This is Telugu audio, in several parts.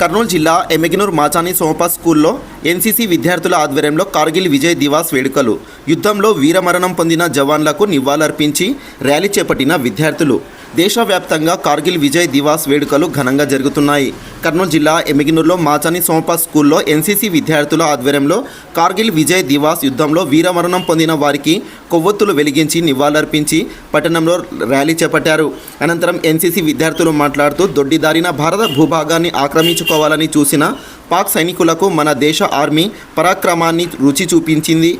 కర్నూలు జిల్లా ఎమెగినూర్ మాచాని సోమపా స్కూల్లో ఎన్సీసీ విద్యార్థుల ఆధ్వర్యంలో కార్గిల్ విజయ్ దివాస్ వేడుకలు. యుద్ధంలో వీరమరణం పొందిన జవాన్లకు నివాళులర్పించి ర్యాలీ చేపట్టిన విద్యార్థులు. దేశవ్యాప్తంగా కార్గిల్ విజయ్ దివాస్ వేడుకలు ఘనంగా జరుగుతున్నాయి. కర్నూలు జిల్లా ఎమిగినూరులో మాచాని సోమప స్కూల్లో ఎన్సీసీ విద్యార్థుల ఆధ్వర్యంలో కార్గిల్ విజయ్ దివాస్ యుద్ధంలో వీరమరణం పొందిన వారికి కొవ్వొత్తులు వెలిగించి నివాళులర్పించి పట్టణంలో ర్యాలీ చేపట్టారు. అనంతరం ఎన్సీసీ విద్యార్థులు మాట్లాడుతూ దొడ్డిదారిన భారత భూభాగాన్ని ఆక్రమించుకోవాలని చూసిన పాక్ సైనికులకు మన దేశ ఆర్మీ పరాక్రమాన్ని రుచి చూపించింది.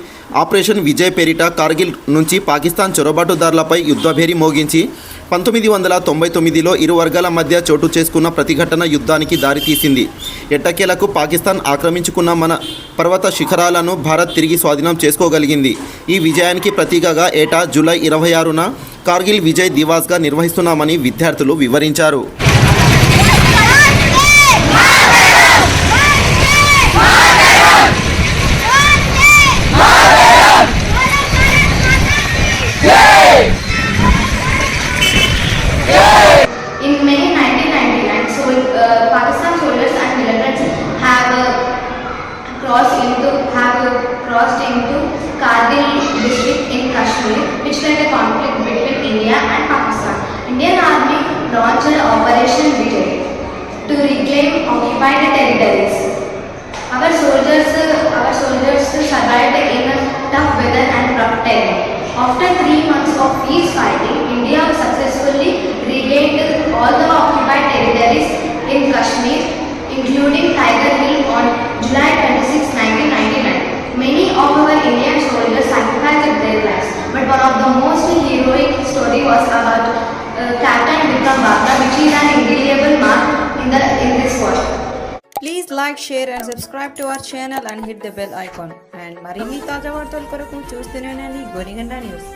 ఆపరేషన్ విజయ్ పేరిట కార్గిల్ నుంచి పాకిస్తాన్ చొరబాటుదారులపై యుద్ధభేరి మోగించి పంతొమ్మిది వందల తొంభై తొమ్మిదిలో ఇరు వర్గాల మధ్య చోటు చేసుకున్న ప్రతిఘటన యుద్ధానికి దారితీసింది ఎట్టకేలకు పాకిస్తాన్ ఆక్రమించుకున్న మన పర్వత శిఖరాలను భారత్ తిరిగి స్వాధీనం చేసుకోగలిగింది. ఈ విజయానికి ప్రతీకగా ఏటా జూలై ఇరవై ఆరున కార్గిల్ విజయ్ దివాస్గా నిర్వహిస్తున్నామని విద్యార్థులు వివరించారు. Crossed into have crossed into Kargil district in Kashmir, which led a conflict between India and Pakistan. Indian Army launched an Operation Vijay to reclaim occupied territories. Our soldiers, our soldiers survived in tough weather and rough terrain. After three months of peace fighting, India successfully regained all the occupied territories in Kashmir, including Tiger Hill on July of the most heroic story was about uh, Captain Vikram Batra, which is an indelible mark in the in this war. Please like share and subscribe to our channel and hit the bell icon and మరిన్ని తాజా వార్తల కొరకు చూస్తూనే ఉండండి గోనిగండ న్యూస్